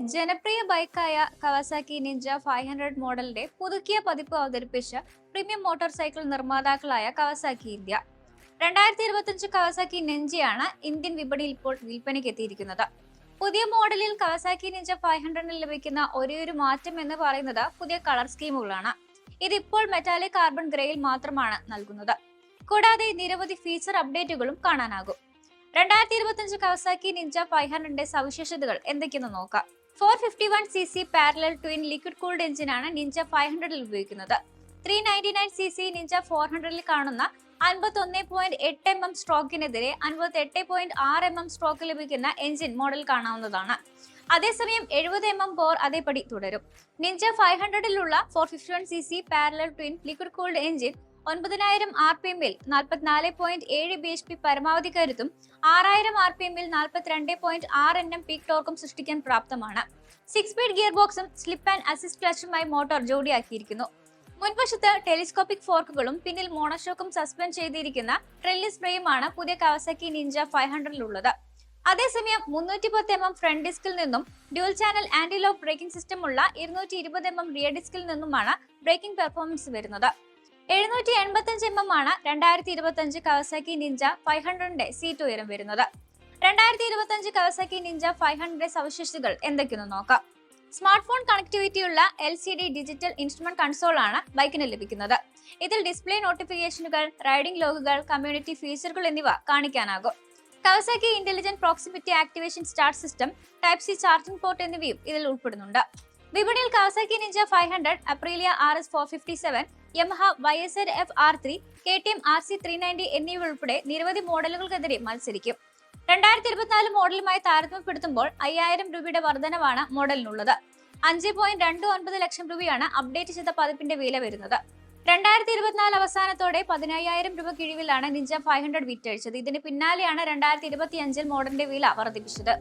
ജനപ്രിയ ബൈക്കായ Kawasaki Ninja five hundred മോഡലിന്റെ പുതുക്കിയ പതിപ്പ് അവതരിപ്പിച്ച പ്രീമിയം മോട്ടോർ സൈക്കിൾ നിർമ്മാതാക്കളായ കവാസാക്കി ഇന്ത്യ. രണ്ടായിരത്തി ഇരുപത്തിയഞ്ച് കവാസാക്കി നെഞ്ചയാണ് ഇന്ത്യൻ വിപണിയിൽ ഇപ്പോൾ വിൽപ്പനയ്ക്ക് എത്തിയിരിക്കുന്നത്. പുതിയ മോഡലിൽ കവാസാക്കി നിഞ്ച ഫൈവ് ഹൺഡ്രഡിൽ ലഭിക്കുന്ന ഒരേയൊരു മാറ്റം എന്ന് പറയുന്നത് പുതിയ കളർ സ്കീമുകളാണ്. ഇതിപ്പോൾ മെറ്റാലിക് കാർബൺ ഗ്രേയിൽ മാത്രമാണ് നൽകുന്നത്. കൂടാതെ നിരവധി ഫീച്ചർ അപ്ഡേറ്റുകളും കാണാനാകും. രണ്ടായിരത്തി ഇരുപത്തിയഞ്ച് കവസാക്കി നിഞ്ച ഫൈവ് ഹൺഡ്രഡിന്റെ സവിശേഷതകൾ എന്തൊക്കെയെന്ന് നോക്കാം. Four fifty one C C parallel twin liquid cooled എഞ്ചിനാണ് നിഞ്ച ഫൈവ് ഹൺഡ്രഡിൽ ഉപയോഗിക്കുന്നത്. Three ninety nine C C ninja four ഹൺഡ്രഡിൽ കാണുന്ന അൻപത്തി ഒന്ന് പോയിന്റ് എട്ട് എം എം സ്ട്രോക്കിനെതിരെ അൻപത്തി എട്ട് പോയിന്റ് ആറ് എം എം സ്ട്രോക്ക് ലഭിക്കുന്ന എഞ്ചിൻ മോഡൽ കാണാവുന്നതാണ്. അതേസമയം എഴുപത് എം എം പോർ അതേപടി തുടരും. Ninja five ഹൺഡ്രഡിലുള്ള four fifty one C C parallel twin liquid cooled engine ഒൻപതിനായിരം ആർ പി എമ്മിൽ നാൽപ്പത്തിനാല് പോയിന്റ് ഏഴ് ബി എച്ച് പി പരമാവധി കരുത്തും ആറായിരം ആർ പി എമ്മിൽ നാൽപ്പത്തിരണ്ട് പോയിന്റ് ആറ് എൻ എം പീക്ക് ടോർക്കും സൃഷ്ടിക്കാൻ പ്രാപ്തമാണ്. സിക്സ് സ്പീഡ് ഗിയർ ബോക്സും സ്ലിപ്പ് ആൻഡ് അസിസ്റ്റ് ക്ലച്ചുമായി മോട്ടോർ ജോഡിയാക്കിയിരിക്കുന്നു. മുൻവശത്ത് ടെലിസ്കോപ്പിക് ഫോർക്കുകളും പിന്നിൽ മോണോഷോക്കും സസ്പെൻഡ് ചെയ്തിരിക്കുന്ന ട്രെല്ലി സ്പ്രേയുമാണ് പുതിയ കവസക്കി നിഞ്ച ഫൈവ് ഹൺഡ്രഡിലുള്ളത് അതേസമയം മുന്നൂറ്റി പത്ത് എം എം ഫ്രണ്ട് ഡിസ്കിൽ നിന്നും dual channel anti lock braking system ഉള്ള ഇരുന്നൂറ്റി ഇരുപത് എം എം റിയർ ഡിസ്കിൽ നിന്നുമാണ് ബ്രേക്കിംഗ് പെർഫോമൻസ് വരുന്നത്. എഴുന്നൂറ്റി എൺപത്തഞ്ച് എം എം ആണ് രണ്ടായിരത്തി ഇരുപത്തഞ്ച് കവസാക്കി നിഞ്ച ഫൈവ് ഹൺഡ്രഡിന്റെ സീറ്റ് ഉയരം വരുന്നത്. രണ്ടായിരത്തി ഇരുപത്തഞ്ച് കവസാക്കി നിഞ്ച ഫൈവ് ഹൺഡ്രഡ് സവിശേഷതകൾ എന്തൊക്കെയെന്ന് നോക്കാം. Smartphone കണക്ടിവിറ്റിയുള്ള L C D digital instrument console ആണ് ബൈക്കിന് ലഭിക്കുന്നത്. ഇതിൽ ഡിസ്പ്ലേ നോട്ടിഫിക്കേഷനുകൾ റൈഡിംഗ് ലോഗുകൾ കമ്മ്യൂണിറ്റി ഫീച്ചറുകൾ എന്നിവ കാണിക്കാനാകും. Kawasaki intelligent proximity activation start system type C charging port എന്നിവയും ഇതിൽ ഉൾപ്പെടുന്നുണ്ട്. വിപണിയിൽ Kawasaki ninja five hundred Aprilia R S four fifty seven Yamaha Y zed F R three K T M R C three ninety എന്നിവ ഉൾപ്പെടെ നിരവധി മോഡലുകൾക്കെതിരെ മത്സരിക്കും. രണ്ടായിരത്തി ഇരുപത്തിനാല് മോഡലുമായി താരതമ്യപ്പെടുത്തുമ്പോൾ അയ്യായിരം രൂപയുടെ വർധനവാണ് മോഡലിനുള്ളത്. അഞ്ച് പോയിന്റ് രണ്ട് ഒൻപത് ലക്ഷം രൂപയാണ് അപ്ഡേറ്റ് ചെയ്ത പതിപ്പിന്റെ വില വരുന്നത്. രണ്ടായിരത്തി ഇരുപത്തിനാല് അവസാനത്തോടെ പതിനയ്യായിരം രൂപ കിഴിവിലാണ് നിഞ്ച ഫൈവ് ഹൺഡ്രഡ് വിറ്റഴിച്ചത്. ഇതിന് പിന്നാലെയാണ് രണ്ടായിരത്തി ഇരുപത്തിയഞ്ചിൽ മോഡലിന്റെ വില വർദ്ധിപ്പിച്ചത്